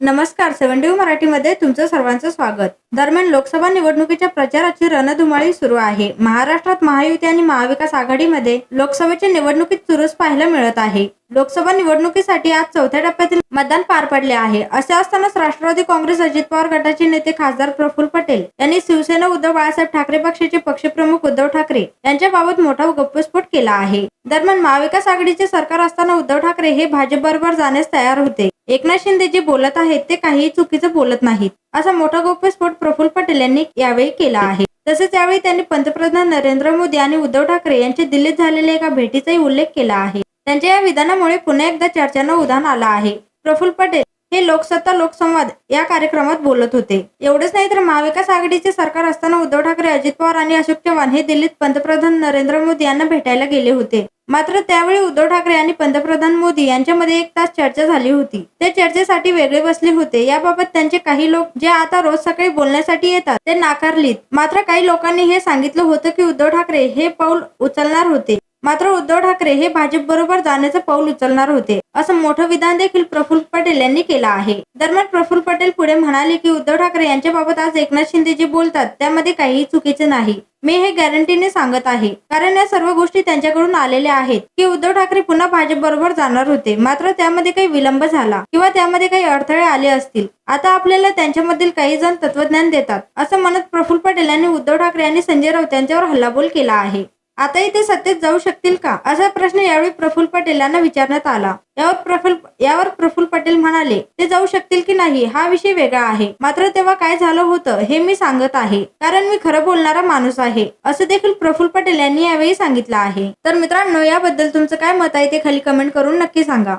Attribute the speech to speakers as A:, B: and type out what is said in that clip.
A: नमस्कार सेवन डी मराठीमध्ये तुमचं सर्वांचं स्वागत. दरम्यान लोकसभा निवडणुकीच्या प्रचाराची रणधुमाळी सुरू आहे. महाराष्ट्रात महायुती आणि महाविकास आघाडीमध्ये लोकसभेच्या निवडणुकीत चुरस पाहायला मिळत आहे. लोकसभा निवडणुकीसाठी आज चौथ्या टप्प्यातील मतदान पार पडले आहे. असे असतानाच राष्ट्रवादी काँग्रेस अजित पवार गटाचे नेते खासदार प्रफुल्ल पटेल यांनी शिवसेना उद्धव बाळासाहेब ठाकरे पक्षाचे पक्षप्रमुख उद्धव ठाकरे यांच्याबाबत मोठा गप्पस्फोट केला आहे. दरम्यान महाविकास आघाडीचे सरकार असताना उद्धव ठाकरे हे भाजप बरोबर जाण्यास तयार होते. एकनाथ शिंदे जे बोलत आहेत ते काहीही चुकीचं बोलत नाहीत. असा मोठा गौप्यस्फोट प्रफुल्ल पटेल यांनी यावेळी केला आहे. तसेच यावेळी त्यांनी पंतप्रधान नरेंद्र मोदी आणि उद्धव ठाकरे यांच्या दिल्लीत झालेल्या एका भेटीचाही उल्लेख केला आहे. त्यांच्या या विधानामुळे पुन्हा एकदा चर्चांना उधाण आलं आहे. प्रफुल्ल पटेल हे लोकसत्ता लोकसंवाद या कार्यक्रमात बोलत होते. एवढंच नाही तर महाविकास आघाडीचे सरकार असताना उद्धव ठाकरे अजित पवार आणि अशोक चव्हाण हे दिल्लीत पंतप्रधान नरेंद्र मोदी यांना भेटायला गेले होते. मात्र त्यावेळी उद्धव ठाकरे आणि पंतप्रधान मोदी यांच्यामध्ये एक तास चर्चा झाली होती. ते चर्चेसाठी वेगळे बसले होते. याबाबत त्यांचे काही लोक जे आता रोज सकाळी बोलण्यासाठी येतात ते नाकारलीत. मात्र काही लोकांनी हे सांगितलं होतं की उद्धव ठाकरे हे पाऊल उचलणार होते. मात्र उद्धव ठाकरे हे भाजप बरोबर जाण्याचं पाऊल उचलणार होते असं मोठं विधान देखील प्रफुल्ल पटेल यांनी केलं आहे. दरम्यान प्रफुल्ल पटेल पुढे म्हणाले की उद्धव ठाकरे यांच्या बाबत आज एकनाथ शिंदे जे बोलतात त्यामध्ये काहीही चुकीचे नाही. मी हे गॅरंटीने सांगत आहे. कारण या सर्व गोष्टी त्यांच्याकडून आलेल्या आहेत की उद्धव ठाकरे पुन्हा भाजप बरोबर जाणार होते. मात्र त्यामध्ये काही विलंब झाला किंवा त्यामध्ये काही अडथळे आले असतील. आता आपल्याला त्यांच्यामधील काही जण तत्वज्ञान देतात असं म्हणत प्रफुल्ल पटेल यांनी उद्धव ठाकरे आणि संजय राऊत यांच्यावर हल्लाबोल केला आहे. आताही ते सत्तेत जाऊ शकतील का? असा प्रश्न यावेळी प्रफुल्ल पटेल यांना विचारण्यात आला. यावर प्रफुल्ल यावर प्रफुल्ल पटेल म्हणाले ते जाऊ शकतील की नाही? हा विषय वेगळा आहे. मात्र तेव्हा काय झालं होतं हे मी सांगत आहे. कारण मी खरं बोलणारा माणूस आहे. असं देखील प्रफुल्ल पटेल यांनी यावेळी सांगितलं आहे. तर मित्रांनो याबद्दल तुमचं काय मत आहे ते खाली कमेंट करून नक्की सांगा.